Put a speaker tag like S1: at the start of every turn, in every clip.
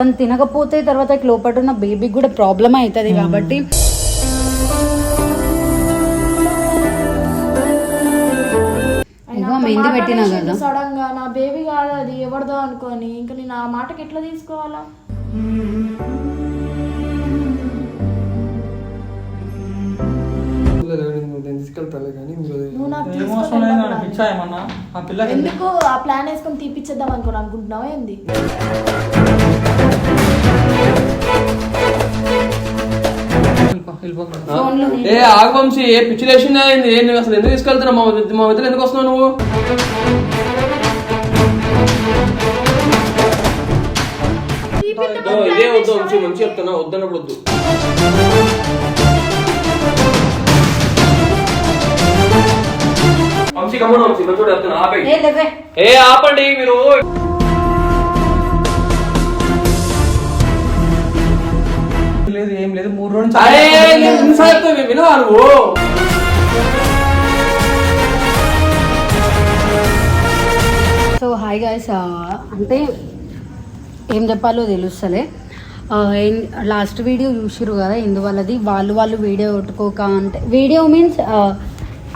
S1: తను తినకపోతే తర్వాత లోపల ఉన్న బేబీకి కూడా ప్రాబ్లం అవుతుంది కాబట్టి ఇగో మెహందీ పెట్టినా కదా.
S2: సడన్గా నా బేబీ కాదు అది ఎవరిదో అనుకోని. ఇంకా నేను ఆ మాటకి ఎట్లా తీసుకోవాలా?
S3: తీసుకెళ్తాలే కానీ మీరు
S2: నువ్వు నాకు
S4: పిచ్చా ఏమన్నా? ఆ పిల్లకి
S2: ఎందుకు? ఆ ప్లాన్ వేసుకొని తీపిచ్చేద్దాం అనుకోని అనుకుంటున్నావా ఏంది?
S3: ఏ ఆగవంశీ ఏ పిచ్చి లేచిందా ఏంది? నువ్వు అసలు ఎందుకు తీసుకెళ్తున్నావు? మా మా మధ్యలో ఎందుకు వస్తున్నావు నువ్వు? ఇదో ఇదే వద్దు వంశీ మంచి చెప్తున్నా వద్దన్నప్పుడు వద్దు మంచోడు
S1: ఏ లేవే
S3: ఏ ఆపండి. మీరు
S4: లేదు ఏం లేదు. మూడు రోజులు నుంచి
S3: అరే నేను ఎన్నిసార్లు చెప్తా, వినవా నువ్వు?
S1: సో హాయ్ గాయస్ అంటే ఏం చెప్పాలో తెలుస్తలే. లాస్ట్ వీడియో చూసిరు కదా ఇందువల్లది వాళ్ళు వాళ్ళు వీడియో కొట్టుకోక అంటే వీడియో మీన్స్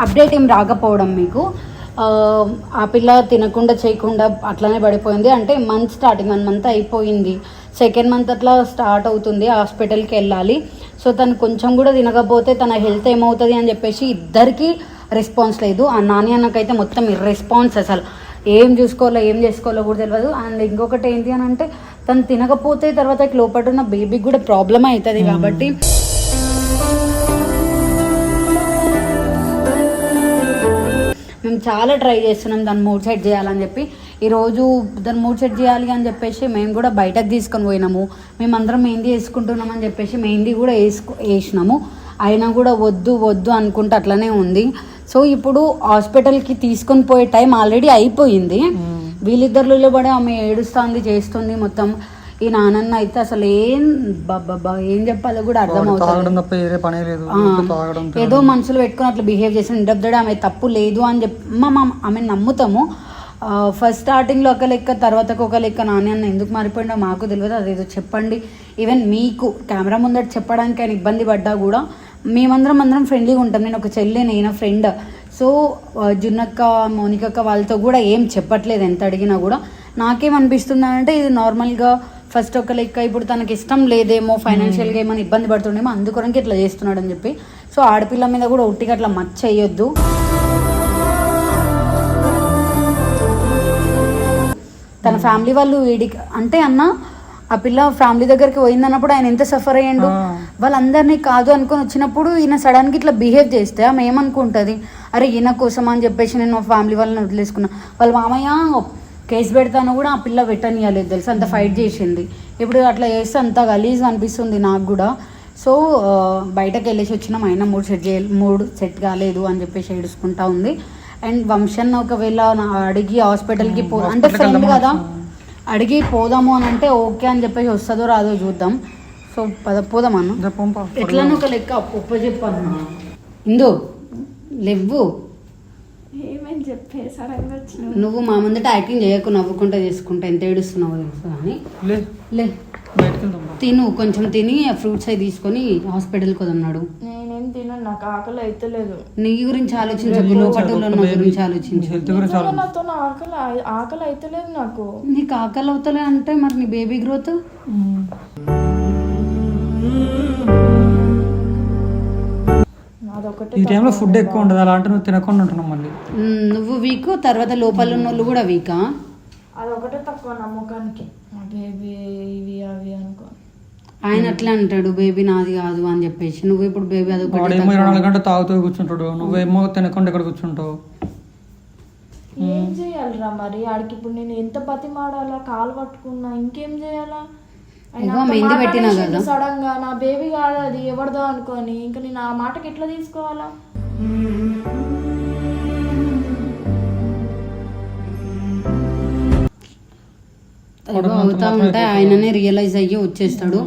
S1: అప్డేట్ ఏం రాకపోవడం మీకు? ఆ, పిల్ల తినకుండా చేయకుండా అట్లానే పడిపోయింది. అంటే మంత్ స్టార్టింగ్ వన్ మంత్ అయిపోయింది. సెకండ్ మంత్ అట్లా స్టార్ట్ అవుతుంది హాస్పిటల్కి వెళ్ళాలి. సో తను కొంచెం కూడా తినకపోతే తన హెల్త్ ఏమవుతుంది అని చెప్పేసి ఇద్దరికి రెస్పాన్స్ లేదు. ఆ నాని అన్నకైతే మొత్తం ఇర్రెస్పాన్స్ అసలు. ఏం చూసుకోవాలో ఏం చేసుకోవాలో కూడా తెలియదు అండ్ ఇంకొకటి ఏంటి అని అంటే తను తినకపోతే తర్వాత లోపల ఉన్న బేబీకి కూడా ప్రాబ్లం అవుతుంది కాబట్టి మేము చాలా ట్రై చేస్తున్నాం దాన్ని మూడ్ సెట్ చేయాలని చెప్పి. ఈరోజు దాన్ని మూడ్ సెట్ చేయాలి అని చెప్పేసి మేము కూడా బయటకు తీసుకొని పోయినాము. మేమందరం మెహందీ వేసుకుంటున్నాం అని చెప్పేసి మెహందీ కూడా వేసుకో వేసినాము. అయినా కూడా వద్దు వద్దు అనుకుంటే అట్లనే ఉంది. సో ఇప్పుడు హాస్పిటల్కి తీసుకొని పోయే టైం ఆల్రెడీ అయిపోయింది. వీళ్ళిద్దరిలో పడి ఆమె ఏడుస్తుంది చేస్తుంది మొత్తం. ఈ నానన్న అయితే అసలు ఏం బాబా ఏం చెప్పాలో కూడా అర్థం అవుతుంది ఏదో మనసులో పెట్టుకుని అట్లా బిహేవ్ చేసి ఇంటప్పుడు ఆమె తప్పు లేదు అని చెప్పి మా ఆమె నమ్ముతాము. ఫస్ట్ స్టార్టింగ్లో ఒక లెక్క తర్వాతకు ఒక లెక్క నాని అన్న ఎందుకు మారిపోయిందో మాకు తెలియదు అదేదో చెప్పండి. ఈవెన్ మీకు కెమెరా ముందట చెప్పడానికి ఆయన ఇబ్బంది పడ్డా కూడా మేమందరం అందరం ఫ్రెండ్లీగా ఉంటాం. నేను ఒక చెల్లి నేను ఫ్రెండ్ సో జున్నక్క మౌనికక్క వాళ్ళతో కూడా ఏం చెప్పట్లేదు ఎంత అడిగినా కూడా. నాకేమనిపిస్తుంది అంటే ఇది నార్మల్గా ఫస్ట్ ఒక లెక్క ఇప్పుడు తనకి ఇష్టం లేదేమో ఫైనాన్షియల్గా ఏమైనా ఇబ్బంది పడుతుండేమో అందుకొరకు ఇట్లా చేస్తున్నాడు అని చెప్పి. సో ఆడపిల్ల మీద కూడా ఒట్టిగా అట్లా మచ్చ వేయొద్దు. తన ఫ్యామిలీ వాళ్ళు వీడికి అంటే అన్న ఆ పిల్ల ఫ్యామిలీ దగ్గరికి పోయిందన్నప్పుడు ఆయన ఎంత సఫర్ అయ్యండు. వాళ్ళందరినీ కాదు అనుకొని వచ్చినప్పుడు ఈయన సడన్గా ఇట్లా బిహేవ్ చేస్తే ఆమె ఏమనుకుంటుంది? అరే ఈయన కోసం అని చెప్పేసి నేను మా ఫ్యామిలీ వాళ్ళని వదిలేసుకున్నా. వాళ్ళ మామయ్య కేసు పెడతాను కూడా ఆ పిల్ల పెట్టనియలేదు తెలుసు? అంత ఫైట్ చేసింది. ఇప్పుడు అట్లా చేస్తే అంత గలీజ్ అనిపిస్తుంది నాకు కూడా. సో బయటకు వెళ్ళేసి వచ్చినాం. అయినా మూడు సెట్ చేయ మూడు సెట్ కాలేదు అని చెప్పేసి ఏడుచుకుంటా ఉంది. అండ్ వంశన్ ఒకవేళ అడిగి హాస్పిటల్కి పో అంటే ఫ్రెండ్ కదా. అడిగి పోదాము అని అంటే ఓకే అని చెప్పేసి వస్తుందో రాదో చూద్దాం. సో పద పోదామన్న
S4: ఇదే పంప.
S1: ఎట్లనో ఒక లెక్క ఒప్ప చెప్పాను ఇందు లేవ్వు.
S2: ఏమని చెప్పే? సడన్గా వచ్చిన
S1: నువ్వు మా ముందట యాక్టింగ్ చేయకు నవ్వుకుంటా చేసుకుంటా. ఎంత ఏడుస్తున్నావు తెలుసు కానీ
S4: లే.
S1: తిను కొంచెం తిని ఆ ఫ్రూట్స్ అవి తీసుకొని హాస్పిటల్కి వదన్నాడు.
S2: నేనేం తినను నాకు ఆకలి అయితలేదు.
S1: నీ గురించి ఆలోచించకు లోపల ఉన్న గురించి ఆలోచించు
S4: ఆలోచించు.
S2: నాతో నా ఆకలి ఆకలి అయితలేదు నాకు?
S1: నీకు ఆకలి అవుతలే అంటే మరి నీ బేబీ గ్రోత్
S4: ఈ టైంలో ఫుడ్ ఎక్కువ ఉండదు అలా అంటే నువ్వు తినకుండా ఉంటున్నావు మళ్ళీ.
S1: నువ్వు వీక్ తర్వాత లోపల ఉన్న వాళ్ళు కూడా వీకా?
S2: అదొకటే తక్కువ నమ్మకానికి. బేబీ ఇవి అవి అనుకో.
S1: ఆయన అట్లా అంటాడు బేబీ నాది కాదు అని చెప్పేసి. నువ్వు ఇప్పుడు బేబీ అది
S4: వాడేమో ఇరవై నాలుగు గంటలు తాగుతూ కూర్చుంటాడు. నువ్వేమో తినకుండా ఇక్కడ కూర్చుంటావు?
S2: ఏం చేయాలిరా మరి? ఆడికి ఇప్పుడు నేను ఎంత బతిమాడాలా? కాలు పట్టుకున్నా ఇంకేం చేయాలా?
S1: ఇగో మెహందీ పెట్టినా కదా.
S2: సడన్గా నా బేబీ కాదు అది ఎవరిదో అనుకోని. ఇంకా నేను ఆ మాటకి ఎట్లా తీసుకోవాలా?
S1: అవుతా ఉంటే ఆయననే రియలైజ్ అయ్యి వచ్చేస్తాడు.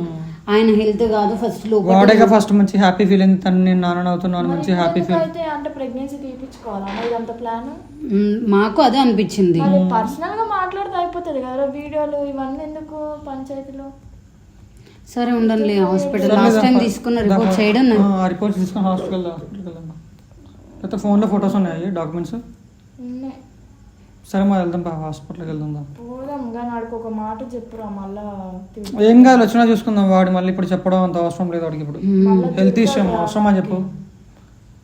S1: ఆయన హెల్త్ కాదు ఫస్ట్
S4: వాడేగా ఫస్ట్ మంచి హ్యాపీ ఫీలింగ్ తను నేను నాన్న అవుతున్నాను మంచి హ్యాపీ ఫీల్
S2: అయితే అంటే ప్రెగ్నెన్సీ తీపించుకోవాలా ఇదంతా ప్లాన్
S1: మ్, మాకు అదే అనిపించింది.
S2: అది పర్సనల్గా మాట్లాడితే అయిపోతుంది కదా వీడియోలు ఇవన్నీ ఎందుకు పంచాయతీలో?
S1: సరే ఉండండి హాస్పిటల్. లాస్ట్ టైం తీసుకున్న రిపోర్ట్ చేయడం
S4: రిపోర్ట్స్ తీసుకొని హాస్పిటల్ హాస్పిటల్కి వెళ్దాం అయితే ఫోన్లో ఫొటోస్ ఉన్నాయి డాక్యుమెంట్స్? సరే మరి వెళ్దాం బా హాస్పిటల్కి వెళ్దాం దా.
S2: పోదాం కానీ ఆడికి ఒక మాట చెప్పురా మళ్ళా.
S4: ఏం కాదు వచ్చినా చూసుకుందాం. వాడు మళ్ళీ ఇప్పుడు చెప్పడం అంత అవసరం లేదు వాడికి ఇప్పుడు. హెల్త్ ఇష్యూ అవసరమా చెప్పు.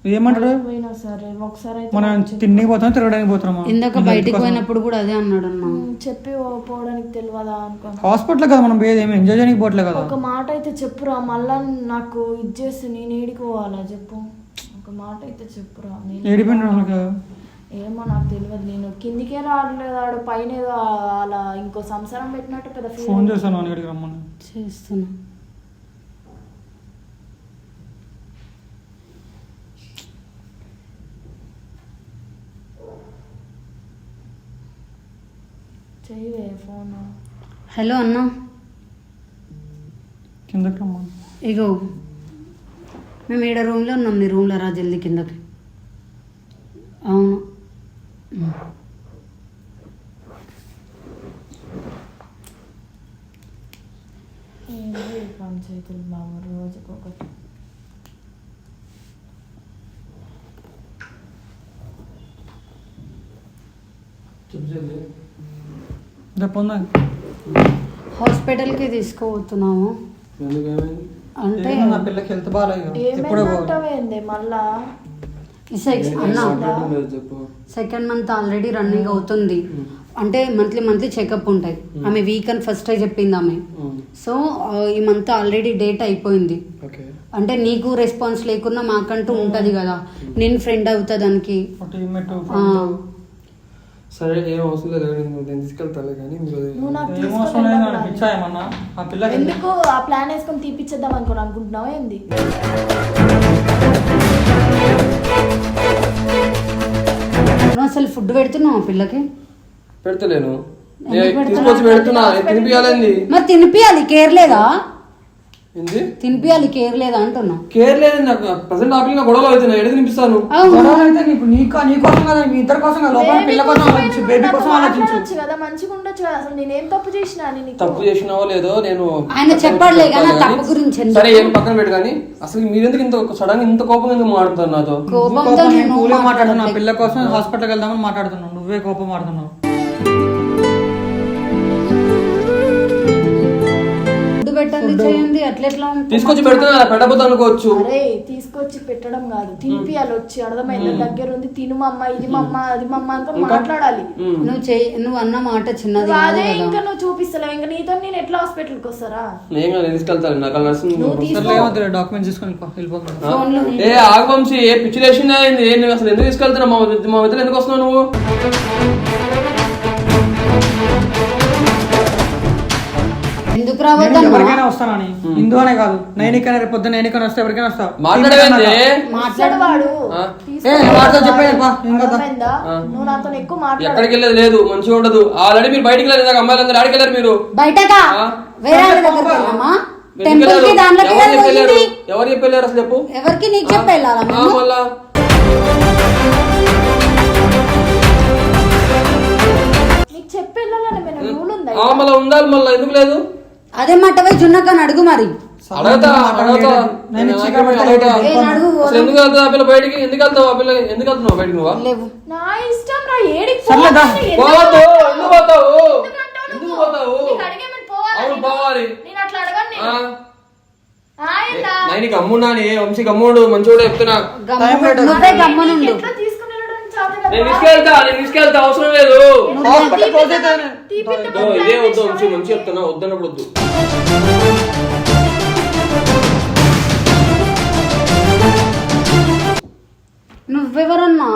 S4: ఏమంటాడు?
S2: పోయినా సరే ఒకసారి అయితే
S4: మనం తిండికి పోతాం తిరగడానికి పోతున్నామా
S1: ఇందాక బయటికి పోయినప్పుడు కూడా అదే అన్నాడు అన్న.
S2: చెప్పి పోవడానికి తెలియదా అనుకో
S4: హాస్పిటల్ కదా మనం పోయేది ఏమి? ఎంజాయ్ చేయడానికి పోవట్లే కదా?
S2: ఒక మాట అయితే చెప్పురా మళ్ళా నాకు ఇది చేస్తే నేను ఏడికి పోవాలా చెప్పు. ఒక మాట అయితే చెప్పురా నేను
S4: ఏడిపోయిన
S2: ఏమో నాకు తెలియదు నేను కిందికే రావట్లేదు ఆడు పైన ఏదో అలా ఇంకో సంసారం పెట్టినట్టు పెద్ద
S4: ఫోన్ రమ్మని.
S1: చేస్తున్నా.
S2: చెయ్యవే ఫోన్.
S1: హలో అన్న.
S4: కిందకి రమ్మని.
S1: ఇగో మేము ఈడ రూమ్లో ఉన్నాం నీ రూమ్లో రా జల్దీ కిందకి. అవును.
S2: పంచాయతీలు బాబు రోజుకొకటి?
S4: ఉందా
S1: హాస్పిటల్కి తీసుకుపోతున్నాము. అంటే
S4: నా పిల్లకి హెల్త్ బాగాలేదు. ఎప్పుడో
S2: మళ్ళా?
S1: సెకండ్ మంత్ ఆల్రెడీ రన్నింగ్ అవుతుంది. అంటే మంత్లీ మంత్లీ చెకప్ ఉంటాయి. ఆమె వీక్ అని ఫస్ట్ చెప్పింది ఆమె. సో ఈ మంత్ ఆల్రెడీ డేట్ అయిపోయింది.
S3: ఓకే.
S1: అంటే నీకు రెస్పాన్స్ లేకున్నా మాకంటూ ఉంటది కదా. నేను ఫ్రెండ్ అవుతా దానికి.
S3: సరే ఏం అవసరం లేదు నేను నేను తీసుకెళ్తాను కానీ మీరు
S2: నువ్వు నాకు
S4: ఏం
S2: తీసుకొని
S4: అవసరం లేదు
S2: వెళ్ళకు
S4: నాకు
S2: రా.
S4: ఇచ్చా ఏమన్నా? ఆ పిల్లకి
S2: ఎందుకు ఆ ప్లాన్ వేసుకొని తీపిచ్చేద్దాం అనుకో అనుకుంటున్నావా ఏంది?
S1: నువ్వు అసలు ఫుడ్ పెడుతున్నావు ఆ పిల్లకి?
S3: పెడతలేను.
S1: ఎందుకు
S3: నేను
S1: పెడతలేవు?
S3: తీసుకొచ్చి పెడుతున్నా. నేను తినిపియాలండి
S1: మరి తినిపియాలి కేర్ లేదా? తినిపియాలి కేర్ లేదా అంటున్నా.
S3: కేర్ లేదు? నాకు ప్రజెంట్ ఆపిల్ నా గొడవలు అవుతున్నాయి. ఎడ తినిపిస్తాను
S4: గొడవలు అయితే నీకు నీకు నీ కోసం కదా. మీ ఇద్దరి కోసం కదా లోపల పిల్ల కోసం ఆలోచించు. బేబీ కోసం ఆలోచించు.
S2: కదా మంచిగా ఉండొచ్చు కదా. అసలు నేనేం తప్పు చేసినా అని
S3: తప్పు చేసినావో లేదో నేను
S1: ఆయన చెప్పాడులే కానీ ఆ తప్పు గురించి ఎందుకు?
S3: సరే ఏం పక్కన పెట్టు కానీ అసలు మీరెందుకు ఇంత సడన్ ఇంత కోపం ఎందుకు మాట్లాడుతున్నారు నాతో?
S1: కోపంతో
S4: కోపం నేను మాట్లాడుతున్నా. పిల్ల కోసం హాస్పిటల్కి వెళ్దామని మాట్లాడుతున్నావు నువ్వే కోపం మాడుతున్నావు.
S1: పెట్టండి చేయండి అట్లెట్లా
S3: తీసుకొచ్చి పెడుతున్నా పెట్టబోతు అనుకోవచ్చు.
S2: అరే తీసుకొచ్చి పెట్టడం కాదు తినిపియాలి వచ్చి అర్థమైంది? దగ్గర ఉంది తిను మమ్మ ఇది మమ్మ అది మమ్మ అనుకో మాట్లాడాలి.
S1: నువ్వు చెయ్యి నువ్వు అన్న మాట చిన్నది
S2: అదే. ఇంకా నువ్వు చూపిస్తలేవు ఇంకా నీతో నేను ఎట్లా హాస్పిటల్కి వస్తారా?
S3: నేను తీసుకెళ్తాను నాకు నర్సింగ్
S4: డాక్యుమెంట్స్ తీసుకొని వెళ్ళిపో, వెళ్ళిపోతున్నా
S1: ఫోన్లో
S3: ఏ ఆగవంశి ఏ అసలు ఎందుకు తీసుకెళ్తున్నావు? మా మా ఎందుకు వస్తున్నావు నువ్వు?
S1: ఎందుకు
S4: నేను ఎవరికైనా వస్తానని హిందూ అనే కాదు. నైనికైనా రేపు పొద్దున్న నైనికైనా వస్తే ఎవరికైనా వస్తా
S3: మాట్లాడవేంది
S2: మాట్లాడు వాడు.
S3: ఆ?
S4: ఏ, వాడితో చెప్పేది బా, ఏం కదా.
S2: అర్థమైందా? నువ్వు నాతో ఎక్కువ మాట్లాడు
S3: ఎక్కడికి వెళ్ళేది లేదు మంచిగా ఉండదు. ఆల్రెడీ మీరు బయటికి వెళ్ళారు అమ్మాయిలందరూ ఆడికి వెళ్ళారు మీరు.
S1: బయటగా? వేరే
S3: టెంపుల్కి?
S1: దాంట్లోకి
S3: ఎవరు చెప్పి వెళ్ళారు?
S1: వెళ్ళాలి
S3: ఎవరు చెప్పి వెళ్ళారు అసలు చెప్పు?
S1: ఎవరికి నీకు చెప్పి వెళ్ళాలా
S2: చెప్పి వెళ్ళాలని మేము రూల్ ఉందా
S3: మళ్ళా ఉండాలి మళ్ళా. ఎందుకు లేదు?
S1: అదే మాట పోయి జున్నకని అడుగు మరి.
S3: అడగతా అడగతా.
S4: నేను ఇచ్చి
S3: నాకేమీ
S4: కాబట్టి
S3: అడగతా.
S1: ఏ నడుగు
S3: అసలు ఎందుకు వెళ్తావు ఆ పిల్ల బయటికి? ఎందుకు వెళ్తావు ఆ పిల్ల ఎందుకు వెళ్తున్నావు బయటికి నువ్వు?
S1: లేవు.
S2: నా ఇష్టం రా ఏడికి
S4: సర్లే దా.
S2: పోవాలి, ఎందుకు
S3: పోవద్దు ఎందుకు పోతావు?
S2: ఎందుకంటావు
S3: ఎందుకు
S2: నువ్వు?
S3: పోతావు?
S2: నీకు అడిగేమని పోవాలా
S3: అవును
S2: నేను?
S3: పోవాలి.
S2: నేను అట్లా అడగను నేను.
S3: ఆ,
S2: ఆయనా?
S3: నేను నీకు అమ్మున్నాను ఏ వంశీ గమ్ముడు మంచోడు చెప్తున్నా.
S1: గమ్మున నువ్వే గమ్మునుండు.
S2: ఎట్లా?
S3: నేను తీసుకెళ్తా నేను తీసుకెళ్తా అవసరం లేదు
S4: హాస్పిటల్ క్లోజ్
S3: ఇదో వద్దు వంశీ మంచి చెప్తున్నా వద్దన్నప్పుడు వద్దు
S1: నువ్వెవరన్నా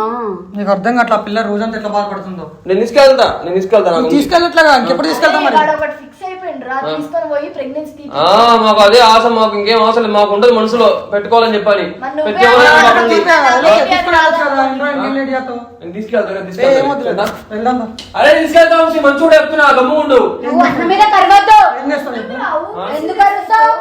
S4: నీకు అర్థం కావట్లా పిల్ల రోజంతా ఎట్లా బాధపడుతుందో
S3: నేను తీసుకెళ్తా నేను తీసుకెళ్తా నాకు
S4: నువ్వు తీసుకెళ్ళట్లేగా ఇంకెప్పుడు తీసుకెళ్తా మరి
S2: తీసుకొని పోయి ప్రెగ్నెన్సీ
S3: ఆ, మాకు అదే ఆశ మాకు ఇంకేం అవసరం లేదు. మాకు ఉండదు మనసులో. పెట్టుకోవాలని
S4: దా.
S3: అరే తీసుకెళ్తా మంచోడు చెప్తున్నా గమ్ము ఉండు.
S4: ఏం?
S1: ఎందుకు
S4: చేస్తావు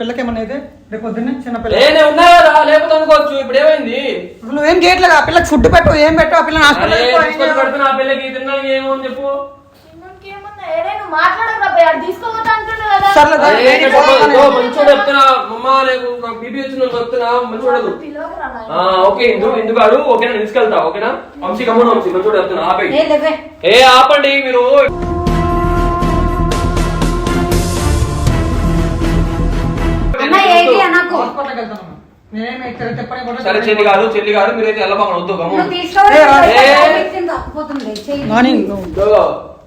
S4: పిల్లకి ఏమన్నా అయితే రేపు పొద్దున్నే చిన్న పిల్ల.
S3: ఏ నేను ఉన్నా కదా లేకపోతే అనుకోవచ్చు ఇప్పుడు ఏమైంది?
S4: నువ్వేం చేయట్లేదు ఆ పిల్లకి ఫుడ్ పెట్టు ఏం పెట్టు ఆ పిల్లని
S3: అరే తీసుకొచ్చి
S4: హాస్పిటల్
S3: పెడుతున్నా ఆ పిల్లకి తిన్నాను ఏమో అని చెప్పు
S2: ఇంకేమన్నా ఏడే నువ్వు మాట్లాడకు రా ఆడు తీసుకోపోతా అంటుండు కదా.
S4: సర్లే దా,
S3: అరే,
S4: ఏంటి
S3: చెప్పు,
S4: చెప్పాలి?
S3: ఇదో మంచోడు చెప్తున్నా. అమ్మ నాకు నాకు బీపీ వచ్చింది చెప్తున్నా. మంచోడు
S2: పిలవకురా నాయన.
S3: ఆ, ఓకే ఇందు ఓకేనా? నేను తీసుకెళ్తా ఓకేనా? వంశీ గమ్మున వంశీ మంచోడు చెప్తున్నా ఆపేయి.
S1: ఏ లేవే.
S3: ఏ ఆపండి మీరు.
S4: చెప్పని కూడా
S3: సరే చెల్లి గారు చెల్లి గారు మీరైతే వద్దు గమ్ము.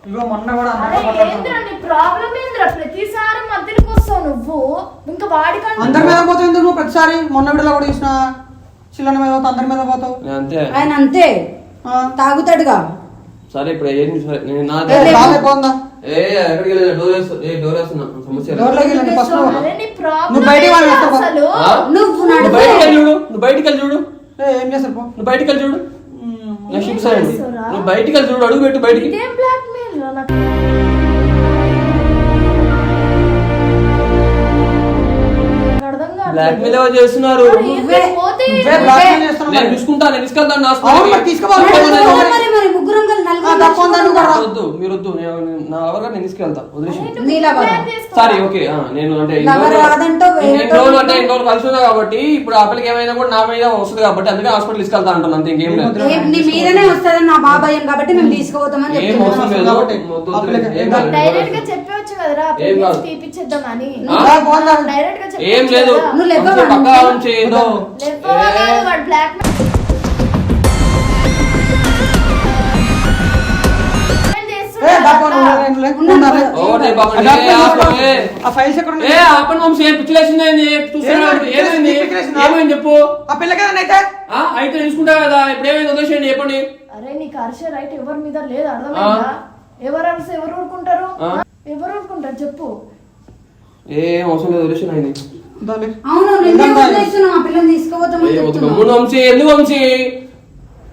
S4: ఇగో మొన్న కూడా
S2: అరే
S4: అందరితో
S2: ఏంద్రా
S4: మాట్లాడుతున్నావు.
S2: నీ ప్రాబ్లం ఏంద్రా? ప్రతిసారి మధ్యలోకి వస్తావు నువ్వు. ఇంకా వాడికంటే
S4: అందరి మీద పోతావు ఎందుకు నువ్వు? ప్రతిసారి మొన్న విడలో కూడా చూసిన. చిల్లల మీద పోతావు అందరి మీద పోతావు.
S3: అంతే.
S1: ఆయన అంతే.
S4: ఆ.
S1: తాగుతాడుగా.
S3: సరే ఇప్పుడు
S4: ఏ,
S3: ఏ ఎక్కడికి డోర్ ఏ డోర్ వేస్తున్నా. సమస్య లేదు.
S4: డోర్లోకి వెళ్ళండి ఫస్ట్ నువ్వు.
S2: అరే నీ ప్రాబ్లం
S4: నువ్వు బయటికి వాళ్ళు
S2: ఏంద్రా
S4: వస్తావా?
S2: అసలు?
S3: ఆ?
S1: నువ్వు
S3: నువ్వు
S1: నడుపు.
S3: బయటికి వెళ్ళి చూడు. నువ్వు బయటికి వెళ్ళి చూడు.
S4: ఏ, ఏం చేస్తారు పో.
S3: నువ్వు బయటికి వెళ్ళి చూడు. షిప్స్? నువ్వు బయటికి వెళ్ళి చూడు. అడుగు పెట్టు బయటికి.
S2: ఇదేం బ్లాక్ మెయిల్ నాకు
S3: బ్లాక్ మెయిల్ ఎవరు చేస్తున్నారు? నేను
S4: మరి.
S3: చూసుకుంటా నేను తీసుకెళ్తాను నా.
S4: మరి.
S3: వద్దు వద్దు. నా నేను తీసుకెళ్తా వదిలేసి. సారీ ఓకే నేను అంటే
S1: ఎవరు
S3: రోజులు- అంటే రోజులు. కలిసి కాబట్టి ఇప్పుడు ఆ పిల్లకి ఏమైనా కూడా నా మీద వస్తుంది కాబట్టి అందుకే హాస్పిటల్ తీసుకెళ్తా అంటున్నాను అంతే ఇంకేం లేదు.
S1: మీదనే వస్తుందని నా బాబాయ్ కాబట్టి మేము తీసుకోపోతామని
S3: ఏం అవసరం లేదు.
S2: డైరెక్ట్గా చెప్పవచ్చు కదరా. తీపిచ్చేద్దామని
S3: ఏం లేదు. పక్కా ఉంచి ఏదో
S2: బ్లాక్
S3: బాబు,
S4: ఆ
S3: ఏ,
S4: డాక్టర్
S3: ఆపు,
S4: చూసుకో.
S3: ఏ.
S4: ఆ ఫైల్స్ ఎక్కడ ఉన్నాయి?
S3: ఏ ఆపన్ వంశీ ఏం పిచ్చిలేసింది ఏంది? చూస్తున్నాడు.
S4: ఏమైంది?
S3: ఏమైంది?
S4: పిచ్చిలేసిందా?
S3: ఏమైంది చెప్పు.
S4: ఆ అయితే?
S3: అయితే తెలుసుకుంటా కదా. ఇప్పుడు ఏమైంది? వదిలేసేయండి చెప్పండి.
S2: అరే నీకు అరిసే రైట్ ఎవరి మీద లేదు? అర్థమైందా? ఎవరు అరిసే ఎవరు ఊరుకుంటారు?
S3: ఆ?
S2: ఎవరు ఊరుకుంటారు? చెప్పు.
S3: ఏం అవసరం లేదు వదిలేసేయండి.
S1: అవును నిన్నే
S4: వెళ్దాం రా.
S1: వదిలేస్తున్నాం ఆ పిల్లని తీసుకోపోతామని చెప్తున్నాం
S3: గమ్మున వంశీ ఎందుకు వంశీ?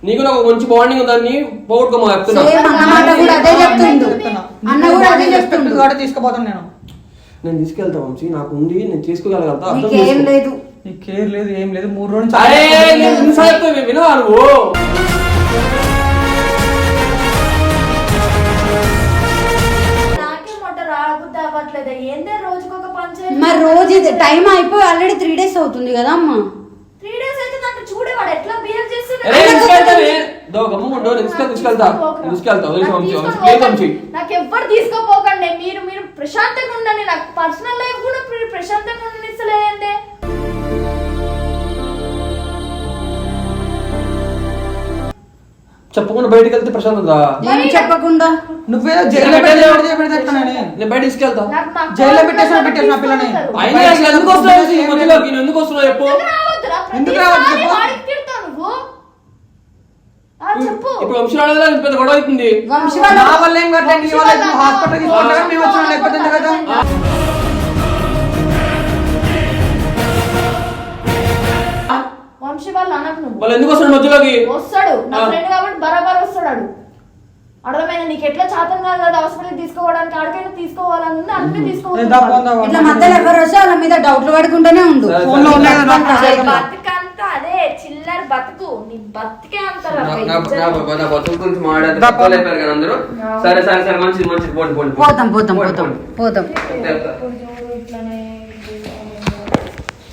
S3: నీకు నాకు మంచి బాండింగ్ ఉందని పోగొట్టుకోమా చెప్తున్నా
S1: సేమ్ అన్నమాట కూడా అదే చెప్తుండు.
S4: చెప్తున్నా.
S1: అన్న కూడా అదే
S4: నీకు respect
S1: చెప్తుండు.
S4: కాబట్టి తీసుకుపోతాను నేను.
S3: నేను తీసుకెళ్తా వంశీ. నాకు ఉంది నేను అర్థం
S1: నీకేం
S3: చేసుకో.
S1: లేదు.
S4: నీ కేర్ లేదు ఏం లేదు. మూడు రోజులు
S3: అరే నేను ఎన్నిసార్లు చెప్తా, వినవా నువ్వు?
S1: మరి రోజు ఇది టైం అయిపోయి ఆల్రెడీ త్రీ డేస్ అవుతుంది కదా అమ్మ.
S2: త్రీ డేస్ అయితే నాకు చూడేవాడు ఎట్లా బిహేవ్ నాకు ఎవ్వరు తీసుకోపోకండి. మీరు మీరు ప్రశాంతంగా ఉండండి. నాకు పర్సనల్ లైఫ్ కూడా ప్రశాంతంగా ఉండనిస్తలేదండి.
S3: చెప్పకుండా బయటికి వెళ్తే ప్రశాంతత
S1: ఏం చెప్పకుండా?
S4: నువ్వేదో జైల్లో
S3: నేను బయట తీసుకెళ్తా.
S4: జైల్లో
S2: అక్క
S4: పెట్టేసిన పిల్లని.
S3: అయినా అసలు ఎందుకు వస్తున్నావు? ఈ మధ్యలోకి నువ్వు ఎందుకు వస్తున్నావు చెప్పు.
S2: ఎందుకు
S4: రావద్దు చెప్పు?
S2: చెప్పు.
S3: ఇప్పుడు పెద్ద గొడవ అవుతుంది.
S1: వంశీ
S4: నా వల్ల ఏం కట్టలేదు నీ వల్ల నువ్వు హాస్పిటల్ తీసుకుంటారా మేము వచ్చినా లేకపోతే ఎందుకు కదా
S2: వంశీ వాళ్ళు అనకు నువ్వు.
S3: వాళ్ళు ఎందుకు వస్తున్నాడు మధ్యలోకి?
S2: వస్తాడు. నా. ఫ్రెండ్ కాబట్టి బరాబర్ వస్తాడు ఆడు. అర్థమైంది నీకు ఎట్లా చేతం కాదు కదా హాస్పిటల్ తీసుకోవడానికి? ఆడికైనా తీసుకోవాలని ఉంది
S4: పోందా,
S2: తీసుకోవాలి
S1: ఇట్లా మధ్యలో ఎవరు వస్తే వాళ్ళ మీద డౌట్లు పడుకుంటూనే ఉండు.
S2: బతుకంతా అదే. చిల్లర బతుకు. నీ బతికే
S3: నా బతుకు గురించి కదా అందరూ. సరే సరే సరే. మంచిది మంచిది.
S1: పోతాం పోతాం పోతాం పోతాం.